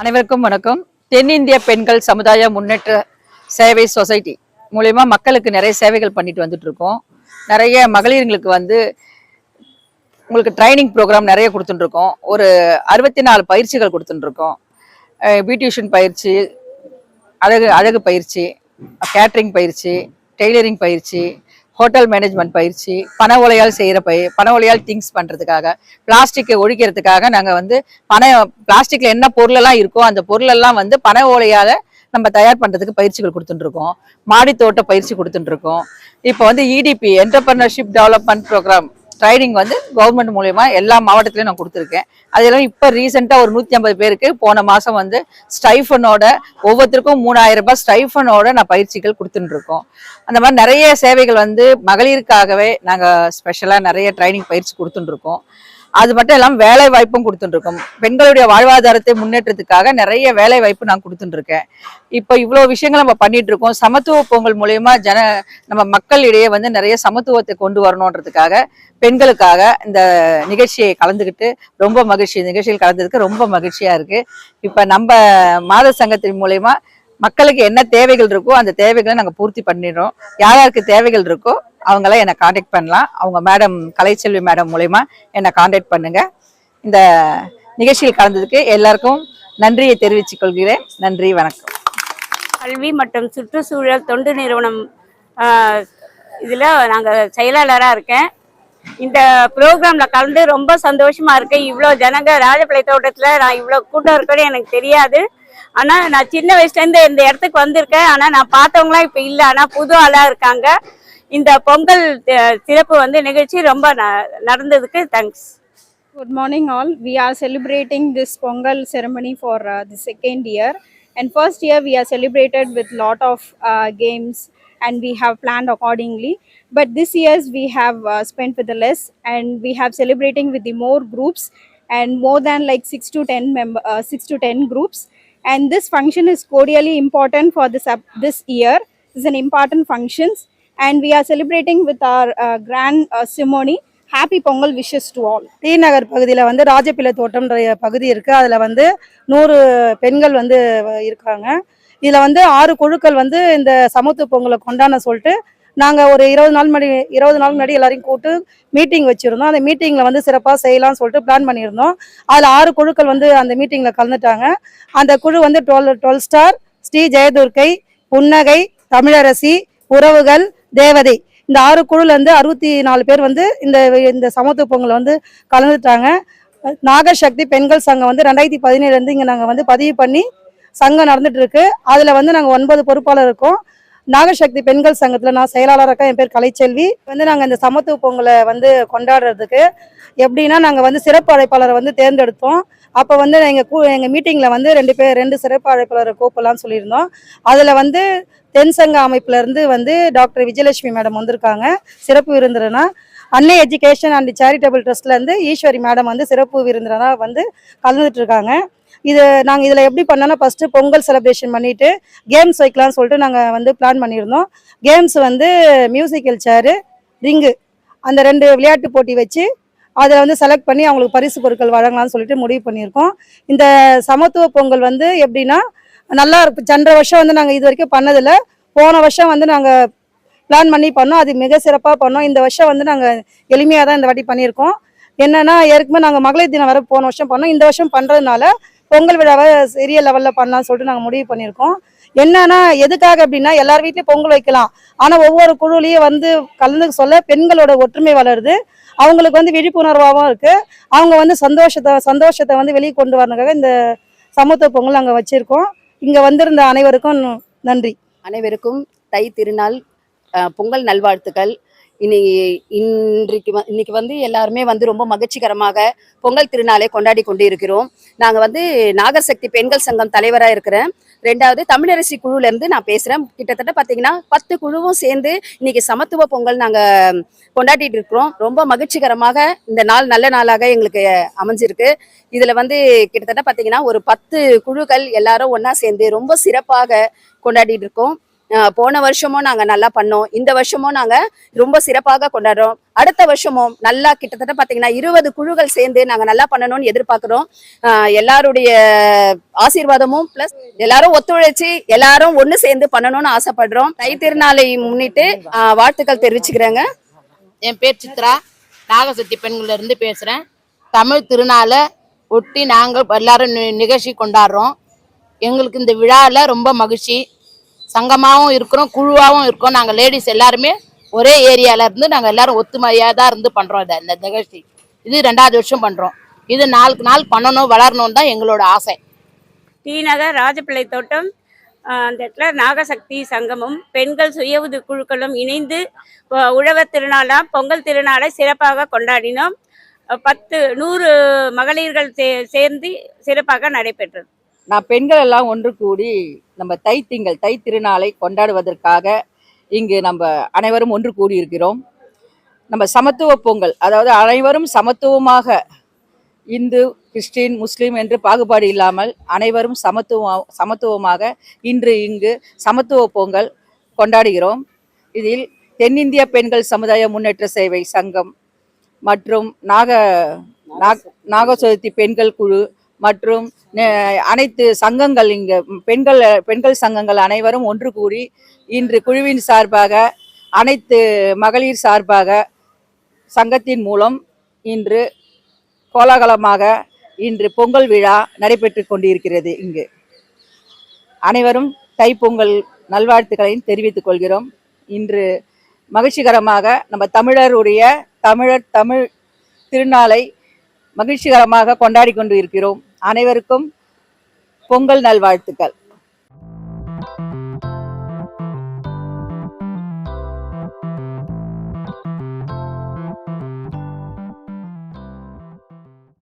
அனைவருக்கும் வணக்கம். தென்னிந்திய பெண்கள் சமுதாய முன்னேற்ற சேவை சொசைட்டி மூலயமா மக்களுக்கு நிறைய சேவைகள் பண்ணிட்டு வந்துட்டு இருக்கோம் நிறைய மகளிர்களுக்கு வந்து உங்களுக்கு ட்ரைனிங் ப்ரோக்ராம் நிறைய கொடுத்துட்டுருக்கோம். ஒரு அறுபத்தி நாலு பயிற்சிகள் கொடுத்துட்டுருக்கோம். பியூட்டிஷியன் பயிற்சி அழகு அழகு பயிற்சி கேட்ரிங் பயிற்சி டெய்லரிங் பயிற்சி ஹோட்டல் மேனேஜ்மெண்ட் பயிற்சி பண ஓலையால் செய்கிற பய பண ஓலையால் திங்ஸ் பண்ணுறதுக்காக பிளாஸ்டிக்கை ஒழிக்கிறதுக்காக நாங்கள் வந்து பண பிளாஸ்டிக்கில் என்ன பொருளெல்லாம் இருக்கோ அந்த பொருளெல்லாம் வந்து பண ஓலையால் நம்ம தயார் பண்ணுறதுக்கு பயிற்சிகள் கொடுத்துட்டுருக்கோம். மாடி தோட்ட பயிற்சி கொடுத்துட்டுருக்கோம். இப்போ வந்து EDP entrepreneurship development program training வந்து கவர்மெண்ட் மூலயமா எல்லா மாவட்டத்திலையும் நான் கொடுத்துருக்கேன். அதெல்லாம் இப்போ ரீசெண்டாக ஒரு நூற்றி ஐம்பது பேருக்கு போன மாதம் வந்து ஸ்டைஃபனோட ஒவ்வொருத்தருக்கும் மூணாயிரம் ரூபாய் ஸ்டைஃபனோட நான் பயிற்சிகள் கொடுத்துட்டுருக்கோம் அந்த மாதிரி நிறைய சேவைகள் வந்து மகளிருக்காகவே நாங்கள் ஸ்பெஷலாக நிறைய ட்ரைனிங் பயிற்சி கொடுத்துட்டுருக்கோம் அது மட்டும் இல்லாமல் வேலை வாய்ப்பும் கொடுத்துட்டு பெண்களுடைய வாழ்வாதாரத்தை முன்னேற்றத்துக்காக நிறைய வேலை வாய்ப்பு நான் கொடுத்துட்டுருக்கேன். இப்போ இவ்வளோ விஷயங்கள் நம்ம பண்ணிட்டு இருக்கோம் சமத்துவ பொங்கல் மூலயமா ஜன நம்ம மக்களிடையே வந்து நிறைய சமத்துவத்தை கொண்டு வரணுன்றதுக்காக பெண்களுக்காக இந்த நிகழ்ச்சியை கலந்துக்கிட்டு ரொம்ப மகிழ்ச்சி. நிகழ்ச்சியில் கலந்ததுக்கு ரொம்ப மகிழ்ச்சியாக இருக்கு. இப்போ நம்ம மாத சங்கத்தின் மூலயமா மக்களுக்கு என்ன தேவைகள் இருக்கோ அந்த தேவைகளை நாங்கள் பூர்த்தி பண்ணிடுறோம். யார் யாருக்கு தேவைகள் இருக்கோ அவங்களாம் என்னை காண்டாக்ட் பண்ணலாம். அவங்க மேடம் கலைச்செல்வி மேடம் மூலயமா என்னை காண்டாக்ட் பண்ணுங்கள் இந்த நிகழ்ச்சியில் கலந்ததுக்கு எல்லாருக்கும் நன்றியை தெரிவித்துக் கொள்கிறேன். நன்றி வணக்கம். கல்வி மற்றும் சுற்றுச்சூழல் தொண்டு நிறுவனம் இதில் நாங்கள் செயலாளராக இருக்கேன். இந்த ப்ரோக்ராமில் கலந்து ரொம்ப சந்தோஷமாக இருக்கேன் இவ்வளோ ஜனங்க ராஜபாளைய தோட்டத்தில் நான் இவ்வளோ கூட்டம் இருக்குன்னு எனக்கு தெரியாது. ஆனால் நான் சின்ன வயசுலேருந்து இந்த இடத்துக்கு வந்திருக்கேன். ஆனால் நான் பார்த்தவங்களாம் இப்போ இல்லை. ஆனால் புது ஆளாக இருக்காங்க. இந்த பொங்கல் அஹ், சிறப்பு வந்து நிகழ்ச்சி ரொம்ப ந- நடந்ததுக்கு thanks Good morning, all. We are celebrating this Pongal ceremony for uh, the second year. And first year we are celebrated with lot of uh, games and we have planned accordingly. But this year's we have uh, spent with the less and we have celebrating with the more groups and more than like six to ten member, uh, six to ten groups. And this function is cordially important for this up this year. It's an important functions and we are celebrating with our grand ceremony happy Pongal wishes to all T Nagar பகுதியில் வந்து ராஜபிள்ளை தோட்டம்ன்ற பகுதி இருக்குது அதில் வந்து நூறு பெண்கள் வந்து இருக்காங்க. இதில் வந்து ஆறு குழுக்கள் வந்து இந்த சமத்துவ பொங்கலை கொண்டாட சொல்லிட்டு நாங்கள் ஒரு இருபது நாள் முன்னாடி இருபது நாள் முன்னாடி எல்லாரையும் கூப்பிட்டு மீட்டிங் வச்சுருந்தோம். அந்த மீட்டிங்கில் வந்து சிறப்பாக செய்யலாம்னு சொல்லிட்டு பிளான் பண்ணியிருந்தோம். அதில் ஆறு குழுக்கள் வந்து அந்த மீட்டிங்கில் கலந்துட்டாங்க. அந்த குழு வந்து twelve twelve star Sri Jayadurgai புன்னகை தமிழரசி உறவுகள் தேவதை. இந்த ஆறு குழுல இருந்து அறுபத்தி நாலு பேர் வந்து இந்த இந்த சமத்துவ பொங்கல் வந்து கலந்துட்டாங்க. நாகசக்தி பெண்கள் சங்கம் வந்து ரெண்டாயிரத்தி பதினேழுலேருந்து இங்கே நாங்கள் வந்து பதிவு பண்ணி சங்கம் நடந்துட்டு இருக்கு. அதில் வந்து நாங்கள் ஒன்பது பொறுப்பாளர் இருக்கோம். நாகசக்தி பெண்கள் சங்கத்தில் நான் செயலாளராக என் பேர் கலைச்செல்வி. வந்து நாங்கள் இந்த சமத்துவ பொங்கலை வந்து கொண்டாடுறதுக்கு எப்படின்னா நாங்கள் வந்து சிறப்பு அழைப்பாளரை வந்து தேர்ந்தெடுத்தோம். அப்போ வந்து எங்கள் கூ எங்கள் மீட்டிங்கில் வந்து ரெண்டு பேர் ரெண்டு சிறப்பு அழைப்பாளரை கூப்பிடலாம்னு சொல்லியிருந்தோம். அதில் வந்து தென் சங்க அமைப்புலேருந்து வந்து டாக்டர் விஜயலட்சுமி மேடம் வந்திருக்காங்க. சிறப்பு விருந்தினா அன்னை எஜுகேஷன் அண்ட் சேரிட்டபிள் ட்ரஸ்ட்லேருந்து ஈஸ்வரி மேடம் வந்து சிறப்பு விருந்தினராக வந்து கலந்துட்டு இருக்காங்க. இது நாங்கள் இதில் எப்படி பண்ணோன்னா ஃபஸ்ட்டு பொங்கல் செலிப்ரேஷன் பண்ணிட்டு கேம்ஸ் வைக்கலாம்னு சொல்லிட்டு நாங்கள் வந்து பிளான் பண்ணியிருந்தோம். கேம்ஸ் வந்து மியூசிக்கல் சேரு ரிங்கு அந்த ரெண்டு விளையாட்டு போட்டி வச்சு அதில் வந்து செலக்ட் பண்ணி அவங்களுக்கு பரிசு பொருட்கள் வழங்கலாம்னு சொல்லிட்டு முடிவு பண்ணியிருக்கோம். இந்த சமத்துவ பொங்கல் வந்து எப்படின்னா நல்லா இருக்கு. சென்ற வருஷம் வந்து நாங்கள் இது வரைக்கும் பண்ணதில்லை. போன வருஷம் வந்து நாங்கள் பிளான் பண்ணி பண்ணோம். அது மிக சிறப்பாக பண்ணோம். இந்த வருஷம் வந்து நாங்கள் எளிமையாக தான் இந்த வாட்டி பண்ணியிருக்கோம். என்னென்னா ஏற்கனவே நாங்கள் மகளிர் தினம் வர போன வருஷம் பண்ணோம். இந்த வருஷம் பண்ணுறதுனால பொங்கல் விழாவை சிறிய லெவலில் பண்ணலாம்னு சொல்லிட்டு நாங்கள் முடிவு பண்ணியிருக்கோம். என்னன்னா எதுக்காக அப்படின்னா எல்லார் வீட்லேயும் பொங்கல் வைக்கலாம். ஆனால் ஒவ்வொரு குழுலையும் வந்து கலந்து சொல்ல பெண்களோட ஒற்றுமை வளருது. அவங்களுக்கு வந்து விழிப்புணர்வாகவும் இருக்கு. அவங்க வந்து சந்தோஷத்தை சந்தோஷத்தை வந்து வெளியே கொண்டு வரணுக்காக இந்த சமத்துவ பொங்கல் நாங்கள் வச்சிருக்கோம். இங்கே வந்திருந்த அனைவருக்கும் நன்றி. அனைவருக்கும் தை திருநாள் பொங்கல் நல்வாழ்த்துக்கள். இன்னைக்கு இன்றைக்கு இன்னைக்கு வந்து எல்லாருமே வந்து ரொம்ப மகிழ்ச்சிகரமாக பொங்கல் திருநாளை கொண்டாடி கொண்டு இருக்கிறோம் நாங்கள் வந்து நாகசக்தி பெண்கள் சங்கம் தலைவராக இருக்கிறேன். ரெண்டாவது தமிழரசி குழுலேருந்து நான் பேசுகிறேன் கிட்டத்தட்ட பார்த்தீங்கன்னா பத்து குழுவும் சேர்ந்து இன்னைக்கு சமத்துவ பொங்கல் நாங்கள் கொண்டாடிட்டு இருக்கிறோம். ரொம்ப மகிழ்ச்சிகரமாக இந்த நாள் நல்ல நாளாக எங்களுக்கு அமைஞ்சிருக்கு. இதில் வந்து கிட்டத்தட்ட பார்த்தீங்கன்னா ஒரு பத்து குழுக்கள் எல்லாரும் ஒன்றா சேர்ந்து ரொம்ப சிறப்பாக கொண்டாடிட்டு இருக்கோம். போன வருஷமும் நாங்க நல்லா பண்ணோம். இந்த வருஷமும் நாங்க ரொம்ப சிறப்பாக கொண்டாடுறோம். அடுத்த வருஷமும் நல்லா கிட்டத்தட்ட பாத்தீங்கன்னா இருபது குழுக்கள் சேர்ந்து நாங்க நல்லா பண்ணணும்னு எதிர்பார்க்கிறோம். எல்லாருடைய ஆசீர்வாதமும் பிளஸ் எல்லாரும் ஒத்துழைச்சு எல்லாரும் ஒண்ணு சேர்ந்து பண்ணணும்னு ஆசைப்படுறோம். தை திருநாளை முன்னிட்டு வாழ்த்துக்கள் தெரிவிச்சுக்கிறேங்க. என் பேர் சித்ரா. நாகசக்தி பெண்கள்ல இருந்து பேசுகிறேன் தமிழ் திருநாளை ஒட்டி நாங்கள் எல்லாரும் நி- நிகழ்ச்சி கொண்டாடுறோம். எங்களுக்கு இந்த விழாவில் ரொம்ப மகிழ்ச்சி. சங்கமாகவும் இருக்கிறோம் குழுவாகவும் இருக்கோம் நாங்கள் லேடிஸ் எல்லாருமே ஒரே ஏரியாவில் இருந்து நாங்கள் எல்லாரும் ஒத்துமையாக தான் இருந்து பண்ணுறோம் இதை இந்த நிகழ்ச்சி. இது ரெண்டாவது வருஷம் பண்ணுறோம் இது நாளுக்கு நாள் பண்ணணும் வளரணும் தான் எங்களோட ஆசை. டி நகர் ராஜபிள்ளை தோட்டம் அந்த இடத்துல நாகசக்தி சங்கமும் பெண்கள் சுய உதவி குழுக்களும் இணைந்து உழவர் திருநாளாக பொங்கல் திருநாளை சிறப்பாக கொண்டாடினோம். பத்து நூறு மகளிர்கள் சே சேர்ந்து சிறப்பாக நடைபெற்றது. நான் பெண்கள் எல்லாம் ஒன்று கூடி நம்ம தை திங்கள் தை திருநாளை கொண்டாடுவதற்காக இங்கு நம்ம அனைவரும் ஒன்று கூடி இருக்கிறோம் நம்ம சமத்துவ பொங்கல் அதாவது அனைவரும் சமத்துவமாக இந்து கிறிஸ்டின் முஸ்லீம் என்று பாகுபாடு இல்லாமல் அனைவரும் சமத்துவம் சமத்துவமாக இன்று இங்கு சமத்துவ பொங்கல் கொண்டாடுகிறோம். இதில் தென்னிந்திய பெண்கள் சமுதாய முன்னேற்ற சேவை சங்கம் மற்றும் நாக நாக- நாக சதுர்த்தி பெண்கள் குழு மற்றும் அனைத்து சங்கங்கள் இங்கு பெண்கள் பெண்கள் சங்கங்கள் அனைவரும் ஒன்று கூடி இன்று குழுவின் சார்பாக அனைத்து மகளிர் சார்பாக சங்கத்தின் மூலம் இன்று கோலாகலமாக இன்று பொங்கல் விழா நடைபெற்று கொண்டிருக்கிறது இங்கு. அனைவரும் தைப்பொங்கல் நல்வாழ்த்துக்களையும் தெரிவித்துக் கொள்கிறோம். இன்று மகிழ்ச்சிகரமாக நம்ம தமிழருடைய தமிழர் தமிழ் திருநாளை மகிழ்ச்சிகரமாக கொண்டாடி கொண்டு இருக்கிறோம் அனைவருக்கும் பொங்கல் நல்வாழ்த்துக்கள்.